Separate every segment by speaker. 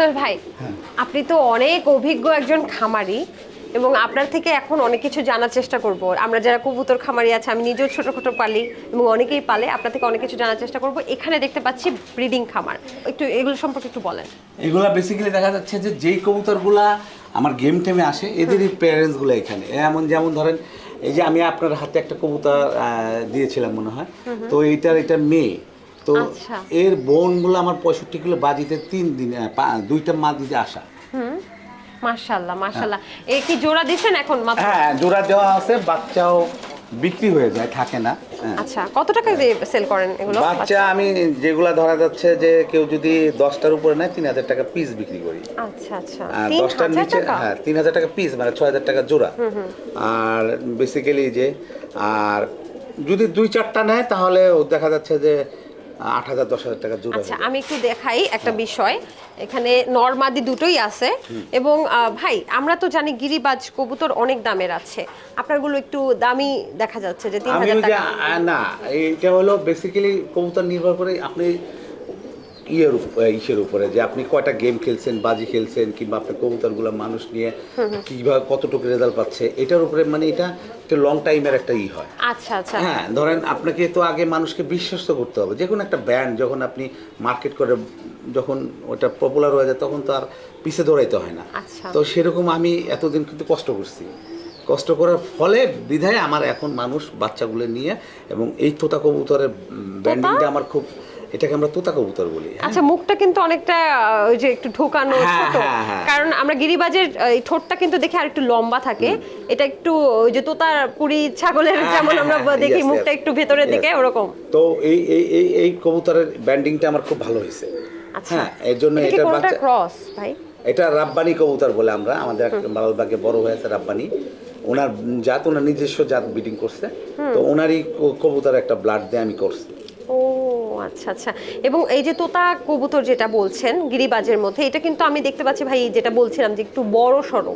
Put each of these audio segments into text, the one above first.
Speaker 1: সোহেল ভাই
Speaker 2: হ্যাঁ।
Speaker 1: আপনি তো অনেক অভিজ্ঞ একজন খামারি এবং আপনার থেকে এখন অনেক কিছু জানার চেষ্টা করব। আমরা যারা কবুতর খামারি আছে আমি নিজেও ছোট ছোট পালি এবং অনেকেই পালে আপনার থেকে অনেক কিছু জানার চেষ্টা করব। এখানে দেখতে পাচ্ছি ব্রিডিং খামার। একটু এগুলো সম্পর্কে একটু বলেন।
Speaker 2: এগুলা বেসিক্যালি দেখা যাচ্ছে যে যেই কবুতরগুলা আমার গেম টেমে আসে এদেরই প্যারেন্টসগুলো এখানে। এমন যেমন ধরেন এই যে আমি আপনার হাতে একটা কবুতর দিয়েছিলাম মনে হয়। তো এইটার এটা মেয়ে। তো
Speaker 1: আচ্ছা।
Speaker 2: এর বোনগুলো আমার পঁয়ষট্টি কিলো বাজিতে তিন দিন দুইটা মা দিতে আসা।
Speaker 1: মাশাল্লাহ মাশাল্লাহ এই কি জোড়া দিছেন এখন মাত্র?
Speaker 2: হ্যাঁ জোড়া দেওয়া আছে বাচ্চাও বিক্রি হয়ে যায় থাকে না হ্যাঁ।
Speaker 1: আচ্ছা কত টাকা দিয়ে সেল করেন এগুলো?
Speaker 2: বাচ্চা আমি যেগুলা ধরা যাচ্ছে যে কেউ যদি দশটার উপরে নেয় তিন হাজার টাকা পিস বিক্রি করি।
Speaker 1: আচ্ছা আচ্ছা।
Speaker 2: আর
Speaker 1: তিন
Speaker 2: দশটার
Speaker 1: হাজার
Speaker 2: নিচে হ্যাঁ তিন হাজার টাকা পিস মানে টাকা জোড়া। আর বেসিক্যালি যে আর যদি দুই চারটা নেয় তাহলে ও দেখা যাচ্ছে যে আট হাজার দশ হাজার টাকা জোড়া
Speaker 1: আচ্ছা আমি একটু দেখাই একটা বিষয়। এখানে নরমাদি দুটোই আছে। এবং ভাই আমরা তো জানি গিরিবাজ কবুতর অনেক দামের আছে। আপনারগুলো একটু দামি দেখা যাচ্ছে যে তিন হাজার টাকা।
Speaker 2: না এইটা হলো বেসিক্যালি কবুতর নির্ভর করে আপনি ইয়ের ইসের উপরে যে আপনি কয়টা গেম খেলছেন বাজি খেলছেন কিংবা আপনার কবুতরগুলো মানুষ নিয়ে কীভাবে কতটুকু রেজাল্ট পাচ্ছে এটার উপরে মানে এটা একটা লং টাইমের একটা ই হয়।
Speaker 1: আচ্ছা আচ্ছা।
Speaker 2: হ্যাঁ ধরেন আপনাকে তো আগে মানুষকে বিশ্বস্ত করতে হবে। যে কোনো একটা ব্র্যান্ড যখন আপনি মার্কেট করে যখন ওটা পপুলার হয়ে যায় তখন তো আর পিছে দৌড়াইতে হয় না।
Speaker 1: আচ্ছা।
Speaker 2: তো সেরকম আমি এতদিন কিন্তু কষ্ট করছি। কষ্ট করার ফলে বিধায় আমার এখন মানুষ বাচ্চাগুলো নিয়ে এবং এই তোতা কবুতরের ব্র্যান্ডিংটা আমার খুব এটাকে আমরা তোতা কবুতর বলি হ্যাঁ।
Speaker 1: আচ্ছা মুখটা কিন্তু অনেকটা ওই যে একটু ঢোকানো
Speaker 2: হ্যাঁ,
Speaker 1: ছোট।
Speaker 2: হ্যাঁ।
Speaker 1: কারণ আমরা গিরিবাজের এই ঠোঁটটা কিন্তু দেখে আর একটু লম্বা থাকে। এটা একটু ওই যে তোতার পুরি ছাগলের যেমন আমরা দেখি মুখটা একটু ভেতরের. দিকে ওরকম।
Speaker 2: তো এই এই এই এই কবুতরের ব্র্যান্ডিংটা আমার খুব ভালো হয়েছে।
Speaker 1: আচ্ছা।
Speaker 2: হ্যাঁ এর জন্য
Speaker 1: এটা
Speaker 2: বাচ্চা
Speaker 1: ক্রস ভাই?
Speaker 2: এটা রাব্বানি কবুতর বলে আমরা। আমাদের এক লালবাগে বড় হয়েছে রাব্বানি। ওনার জাত ওনার নিজস্ব জাত ব্রিডিং করছে। তো ওনারই কবুতর একটা ব্লাড দিয়ে আমি করছি।
Speaker 1: ও আচ্ছা আচ্ছা। এবং এই যে তোতা কবুতর যেটা বলছেন গিরিবাজের মধ্যে এটা কিন্তু আমি দেখতে পাচ্ছি ভাই যেটা বলছিলাম যে একটু বড় সড়ো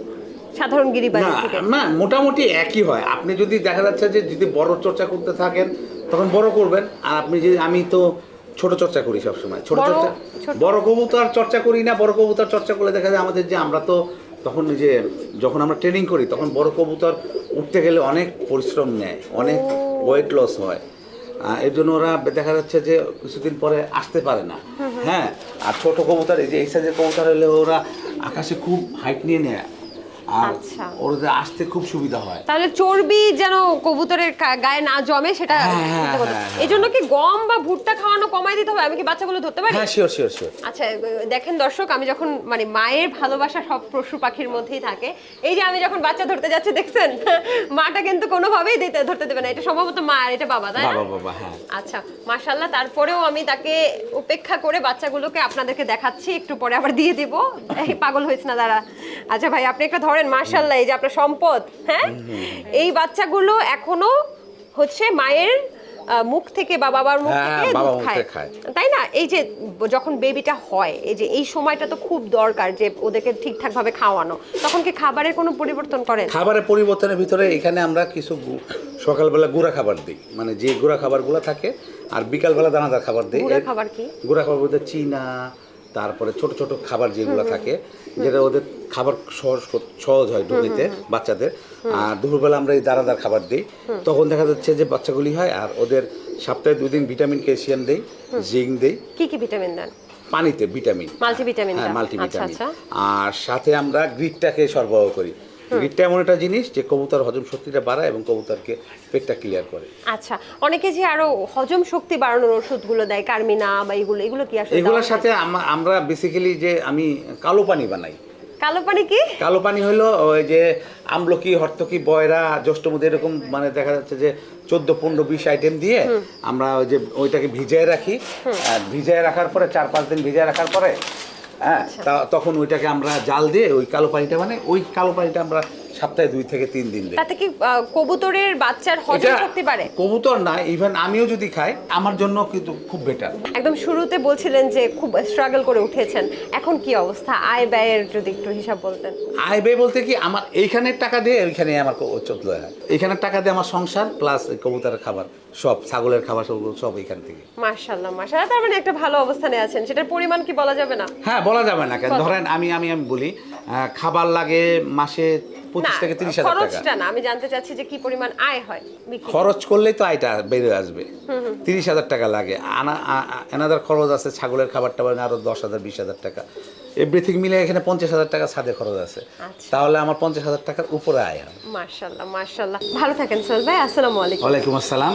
Speaker 1: সাধারণ গিরিবাজ থেকে।
Speaker 2: না মোটামুটি একই হয়। আপনি যদি দেখা যাচ্ছে যে যদি বড় চর্চা করতে থাকেন তখন বড় করবেন। আর আপনি যদি আমি তো ছোট চর্চা করি সবসময়। ছোট চর্চা বড় কবুতর চর্চা করি না বড় কবুতর চর্চা করলে দেখা যায় আমাদের যে আমরা তো তখন যে যখন আমরা ট্রেনিং করি তখন বড় কবুতর উঠতে গেলে অনেক পরিশ্রম নেয় অনেক ওয়েট লস হয়। এর জন্য ওরা দেখা যাচ্ছে যে কিছুদিন পরে আসতে পারে না। হ্যাঁ আর ছোট কবুতর এই যে এই সাইজের কবুতর হলে ওরা আকাশে খুব হাইট নিয়ে নেয়। আর
Speaker 1: আচ্ছা।
Speaker 2: ওদের আসতে খুব সুবিধা হয়।
Speaker 1: তাহলে চর্বি যেন কবুতরের গায়ে না জমে সেটা
Speaker 2: হ্যাঁ, হ্যাঁ, হ্যাঁ,
Speaker 1: এই জন্য কি গম বা ভুট্টা খাওয়ানো কমাই দিতে হবে? আমি কি বাচ্চাগুলো ধরতে পারি?
Speaker 2: হ্যাঁ শিওর শিওর শিওর
Speaker 1: আচ্ছা দেখেন দর্শক আমি যখন মানে মায়ের ভালোবাসা সব পশু পাখির মধ্যেই থাকে এই যে আমি যখন বাচ্চা ধরতে যাচ্ছি দেখছেন? মাটা কিন্তু কোনোভাবেই দিতে ধরতে দেবে না। এটা সম্ভবত মা আর এটা বাবা তাই না?
Speaker 2: বাবা বাবা হ্যাঁ।
Speaker 1: আচ্ছা মাশাল্লাহ তারপরেও আমি তাকে উপেক্ষা করে বাচ্চাগুলোকে আপনাদেরকে দেখাচ্ছি একটু পরে আবার দিয়ে দিব। এই পাগল হয়েছে না দাঁড়া। আচ্ছা ভাই আপনি একটা ধরেন মাশাল্লাহ এই যে আপনার সম্পদ হ্যাঁ? এই বাচ্চাগুলো এখনও হচ্ছে মায়ের মুখ থেকে বা বাবার মুখ
Speaker 2: হ্যাঁ,
Speaker 1: থেকে দুধ খায়। তাই না? এই যে যখন বেবিটা হয় এই যে এই সময়টা তো খুব দরকার যে ওদেরকে ঠিকঠাক ভাবে খাওয়ানো। তখন কি খাবারের কোনো পরিবর্তন করেন?
Speaker 2: খাবারের পরিবর্তনের ভিতরে এখানে আমরা কিছু সকালবেলা গুঁড়া খাবার দিই। মানে যে গুঁড়া খাবারগুলো থাকে আর বিকালবেলা দানাদার খাবার দিই।
Speaker 1: গুঁড়া খাবার কি?
Speaker 2: গুঁড়া খাবার বলতে চিনা তারপরে ছোট ছোট খাবার যেগুলো থাকে যেটা ওদের খাবার সহজ সহজ হয় ডুবিতে বাচ্চাদের। আর দুপুরবেলা আমরা এই দানাদার খাবার দিই। তখন দেখা যাচ্ছে যে বাচ্চাগুলি হয় আর ওদের সপ্তাহে দুদিন ভিটামিন ক্যালসিয়াম দেই জিঙ্ক দেই।
Speaker 1: কি কি ভিটামিন দেন?
Speaker 2: পানিতে ভিটামিন।
Speaker 1: মাল্টিভিটামিন
Speaker 2: হ্যাঁ মাল্টিভিটামিন।
Speaker 1: আচ্ছা,
Speaker 2: আর সাথে আমরা গ্রিটটাকে সরবরাহ করি। গ্রিটটা এমন একটা জিনিস যে কবুতর হজম শক্তিটা বাড়ায় এবং কবুতরকে পেটটা ক্লিয়ার করে।
Speaker 1: আচ্ছা অনেকে যে আরও হজম শক্তি বাড়ানোর ওষুধগুলো দেয় কার্মিনা বা এগুলো এগুলো কি আসলে
Speaker 2: এগুলোর সাথে আমরা বেসিক্যালি যে আমি কালো পানি বানাই।
Speaker 1: কালো পানি কি?
Speaker 2: কালো পানি হলো ওই যে আমলকি হর্তকি বয়রা জ্যৈষ্ঠমধ্যে এরকম মানে দেখা যাচ্ছে যে চোদ্দ পনেরো বিশ আইটেম দিয়ে আমরা ওই যে ওইটাকে ভিজায় রাখি। আর ভিজায় রাখার পরে চার পাঁচ দিন ভিজায় রাখার পরে হ্যাঁ তখন ওইটাকে আমরা জাল দিয়ে ওই কালো পানিটা মানে ওই কালো পানিটা আমরা সপ্তাহে দুই থেকে তিন দিন
Speaker 1: তাতে কি কবুতরের বাচ্চার হজম শক্তি বাড়ে?
Speaker 2: কবুতর না ইভেন আমিও যদি খাই আমার জন্য কিন্তু খুব বেটার
Speaker 1: একদম শুরুতে বলছিলেন যে খুব স্ট্রাগল করে উঠেছেন এখন কি অবস্থা? আয় ব্যয়ের যদি একটু হিসাব বলতেন।
Speaker 2: আয় ব্যয় বলতে কি আমার এইখানের টাকা দিয়ে ওইখানে আমার চলতে হয়। এইখানের টাকা দিয়ে আমার সংসার প্লাস কবুতরের খাবার সব ছাগলের খাবার সব সব এইখান থেকে।
Speaker 1: মার্শাল্লাহ মার্শাল্লাহ তার মানে একটা ভালো অবস্থানে আছেন সেটার পরিমাণ কি বলা যাবে না?
Speaker 2: হ্যাঁ বলা যাবে না কেন? ধরেন আমি আমি আমি বলি খাবার লাগে মাসে পঁচিশ থেকে তিরিশ হাজার টাকা।
Speaker 1: খরচটা না আমি জানতে চাচ্ছি যে কি পরিমাণ আয় হয় বিক্রি
Speaker 2: খরচ করলেই তো আয়টা বেড়ে আসবে। তিরিশ হাজার টাকা লাগে। আনা এনাদার খরচ আছে ছাগলের খাবার টাবার আরও দশ হাজার বিশ হাজার টাকা। এভরিথিং মিলে এখানে পঞ্চাশ হাজার টাকা ছাদে খরচ আছে।
Speaker 1: আচ্ছা।
Speaker 2: তাহলে আমার পঞ্চাশ হাজার টাকার উপরে আয় হয়।
Speaker 1: মার্শাল্লাহ মার্শাল্লাহ ভালো থাকেন সোহেল ভাই আসসালামু আলাইকুম।
Speaker 2: ওয়ালাইকুম আসসালাম।